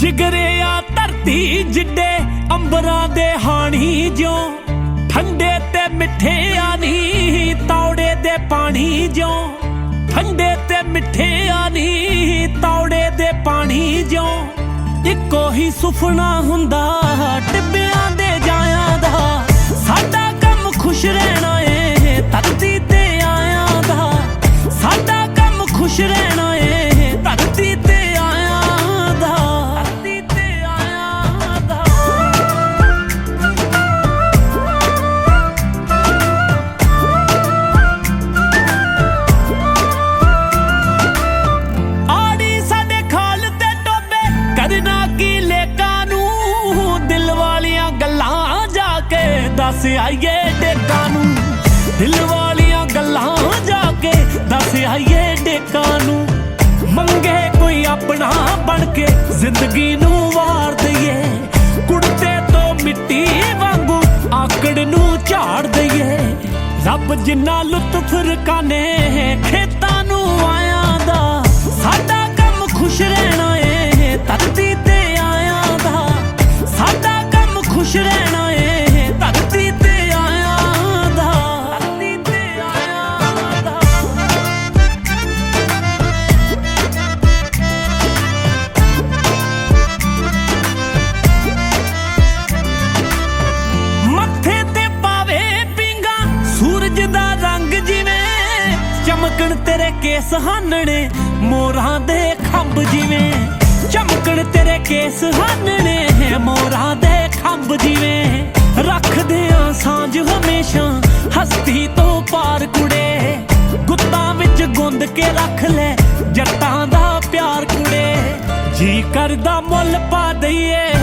ਜਿਗਰਿਆ ਧਰਤੀ ਜਿੱਡੇ ਅੰਬਰਾਂ ਦੇ ਹਾਣੀ ਜੋ ਠੰਡੇ ਤੇ ਮਿੱਠੇ ਆਨੀ, ਤੌੜੇ ਦੇ ਪਾਣੀ ਜੋ ਠੰਡੇ ਤੇ ਮਿੱਠੇ ਆਨੀ, ਤੌੜੇ ਦੇ ਪਾਣੀ ਜੋ ਇੱਕੋ ਹੀ ਸੁਪਨਾ ਹੁੰਦਾ ਕਰਨਾ ਕੀ ਲੇਕਾਂ ਨੂੰ ਦਿਲ ਵਾਲੀਆਂ ਗੱਲਾਂ ਜਾ ਕੇ ਦੱਸ ਆਈਏ ਡੇਕਾਂ ਨੂੰ। ਦਿਲ ਵਾਲੀਆਂ ਗੱਲਾਂ ਜਾ ਕੇ ਦੱਸ ਆਈਏ ਡੇਕਾਂ ਨੂੰ। ਮੰਗੇ ਕੋਈ ਆਪਣਾ ਬਣ ਕੇ ਜ਼ਿੰਦਗੀ ਨੂੰ ਵਾਰ ਦਈਏ। ਕੁੜਤੇ ਤੋਂ ਮਿੱਟੀ ਵਾਂਗੂ ਆਕੜ ਨੂੰ ਝਾੜ ਦਈਏ। ਰੱਬ ਜਿੰਨਾ ਲੁਤਫ ਰਕਾਨੇ ਖੇਤਾਂ ਨੂੰ ਆਏ ਚਮਕਣ ਤੇਰੇ ਕੇਸ ਹਾਨਣੇ ਮੋਰਾਂ ਦੇ ਖੰਭ ਜਿਵੇਂ। ਚਮਕਣ ਤੇਰੇ ਕੇਸ ਹਾਨਣੇ ਮੋਰਾਂ ਦੇ ਖੰਭ ਜਿਵੇਂ। ਰੱਖਦੇ ਆ ਸਾਂਝ ਹਮੇਸ਼ਾ, ਹਸਤੀ ਤੋਂ ਪਾਰ ਕੁੜੇ। ਗੁੱਤਾਂ ਵਿੱਚ ਗੁੰਦ ਕੇ ਰੱਖ ਲੈ, ਜੱਟਾਂ ਦਾ ਪਿਆਰ ਕੁੜੇ। ਜੀ ਕਰਦਾ ਮੁੱਲ ਪਾ ਦਈਏ